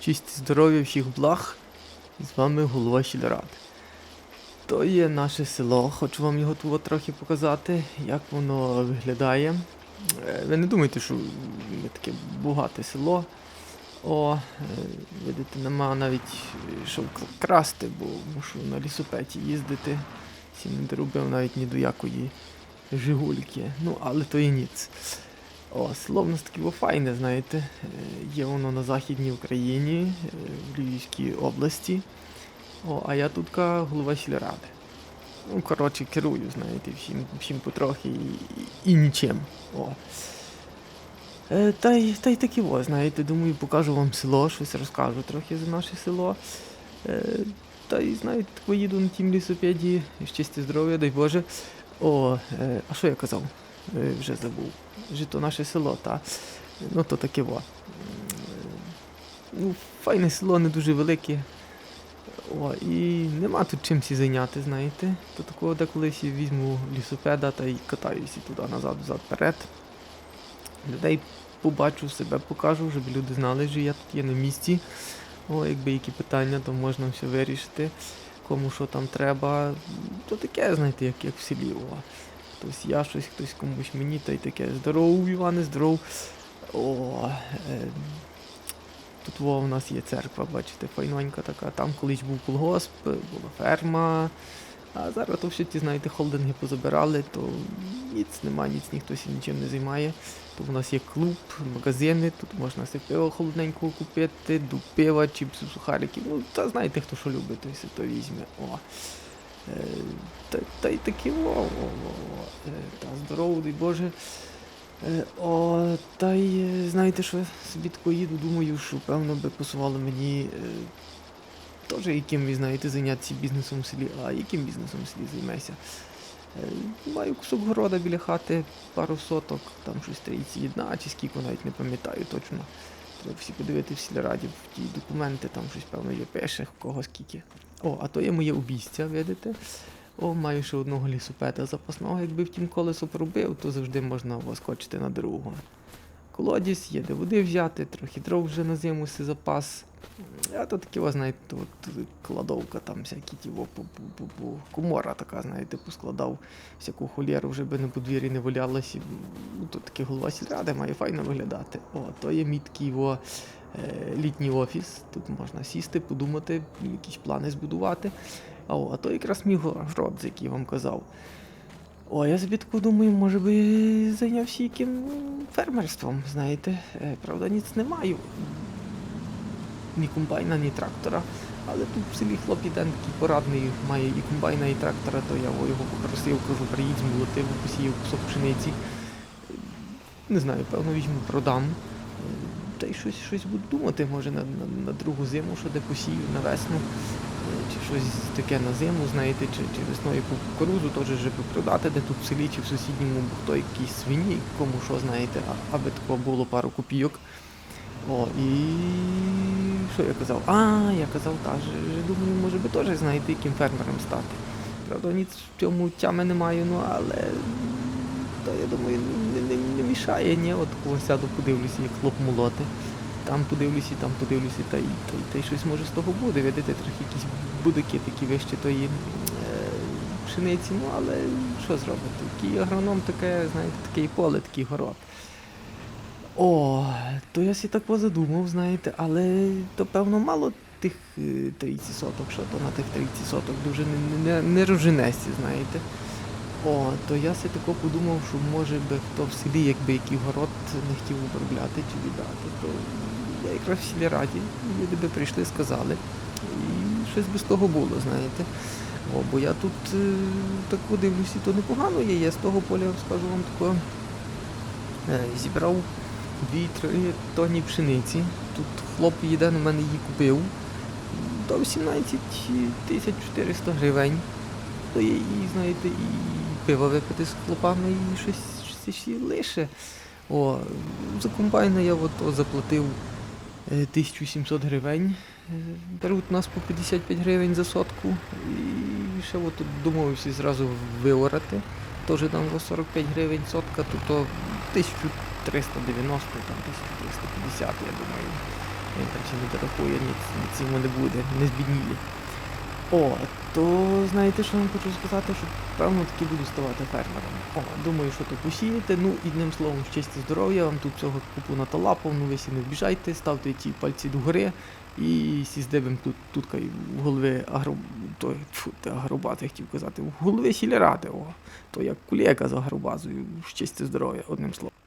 Щастя, здоров'я, всіх благ. З вами голова сільради. То є наше село, хочу вам його тут трохи показати, як воно виглядає. Е, Ви не думайте, що ми таке багате село. О, е, видите, нема навіть що красти, бо мушу на лісопеті їздити. Сі не доробив навіть ні до якої жигульки. Ну, але то і ніц. О, село в нас таке файне, знаєте. Е, Є воно на Західній Україні, е, в Львівській області. О, а я тут голова сільради. Ну, коротше, керую, знаєте, всім, всім потрохи і, і, нічим. О. Е, та й та й такі о, знаєте, думаю, покажу вам село, щось розкажу трохи за наше село. Та й знаєте, поїду на тім лісопеді, щастя, здоров'я, дай Боже. О, а що я казав? Е, вже забув. Вже то наше село, та. Ну то таке во. Ну, файне село, не дуже велике. О, і нема тут чим сі зайняти, знаєте. То такого деколи візьму лісопеда та й катаюся туди назад, взад, вперед. Людей побачу, себе покажу, щоб люди знали, що я тут є на місці. О, якби які питання, то можна все вирішити. Кому що там треба. То таке, знаєте, як, як в селі. О. Хтось я щось, хтось комусь мені, та й таке. Здоров, Іване, здоров. О, е, тут во, у нас є церква, бачите, файненька така. Там колись був колгосп, була ферма. А зараз то всі ті, знаєте, холдинги позабирали, то ніц нема, ніц ніхто нічим не займає. То в нас є клуб, магазини, тут можна си пиво холодненького купити, до пива, чіпсу, сухариків. Ну, та знаєте, хто що любить, той си то візьме. О. Е, та, та й такі о, о, о, Е, дай Боже. Е, о, та й е, знаєте, що собі тако їду, думаю, що певно би посувало мені теж яким ви знаєте зайнятися бізнесом в селі. А яким бізнесом в селі займайся? Е, Маю кусок города біля хати, пару соток, там щось 31, чи скільки навіть не пам'ятаю точно. Треба всі подивити в сільраді, в ті документи, там щось певно є пише, в кого скільки. О, а то є моє обійстя, видите? О, маю ще одного лісопеда запасного. Якби втім колесо пробив, то завжди можна воскочити на дорогу. Колодязь, є де води взяти, трохи дров вже на зиму си запас. А то такі, ви знаєте, от кладовка, там всякі ті комора така, знаєте, поскладав всяку холєру, вже би на подвір'ї не валялося. Ну, то таке голова сільради має файно виглядати. О, то є мій такий во, е, літній офіс. Тут можна сісти, подумати, якісь плани збудувати. О, а то якраз мій город, за який вам казав. О, я таку думаю, може би зайнявся яким фермерством, знаєте. Е, Правда, ніц не маю. Ні комбайна, ні трактора. Але тут в селі хлоп один такий порадний, має і комбайна, і трактора, то я його попросив, кажу, приїдь змолотив, посіяв кусок пшениці. Е, Не знаю, певно, візьму, продам. Е, Та й щось, щось буду думати, може, на, на, на другу зиму, що де посію на весну. Чи щось таке на зиму, знаєте, чи, чи весною кукурузу теж вже продати, де тут в селі, чи в сусідньому, бо хто якісь свині, кому що, знаєте, аби такого було пару копійок. О, і що я казав? А, я казав, та ж, думаю, може би теж, знаєте, яким фермером стати. Правда, ніц в цьому тями не маю, ну але то я думаю, не, не, не мішає, ні, от коли сяду, подивлюся, як хлоп молоти. Там подивлюся, там подивлюся, та й, та, й, та й щось може з того буде. Видите, трохи якісь будики такі вищі тої е, пшениці, ну але що зробити? Який агроном таке, знаєте, таке поле, такий город. О, то я сі так позадумав, знаєте, але то певно мало тих е, 30 соток, що то на тих 30 соток дуже не, не, не розженешся, знаєте. О, то я си тако подумав, що може би хто в селі, якби який город не хотів обробляти чи віддати, то я якраз в селі раді, люди би прийшли, сказали. І щось би з того було, знаєте. О, бо я тут е, таку дивлюся, то непогано є. Я з того поля, скажу вам тако, е, зібрав 2-3 тонні пшениці. Тут хлоп їде на мене її купив. До 17 тисяч 400 гривень. То є і, знаєте, і пиво випити з хлопами, і щось, щось лише. О, за комбайна я от, заплатив е, 1700 гривень. Е, Беруть нас по 55 гривень за сотку. І ще от домовився зразу виорати. Теж там за 45 гривень сотка, то, то 1390, там 1350, я думаю. Він там ще не дорахує, ні, ні цьому не буде, не збіднілі. О, то знаєте, що я вам хочу сказати, що певно таки буду ставати фермером. О, думаю, що то посіяти. Ну, і одним словом, щастя, здоров'я, вам тут цього купу наталапав, ну ви сі не вбіжайте, ставте ті пальці догори і сі здебем тут, тут в голови агро... той, те агробази хотів казати, в голови сільради, о, то як кулєка з агробазою, щастя, здоров'я, одним словом.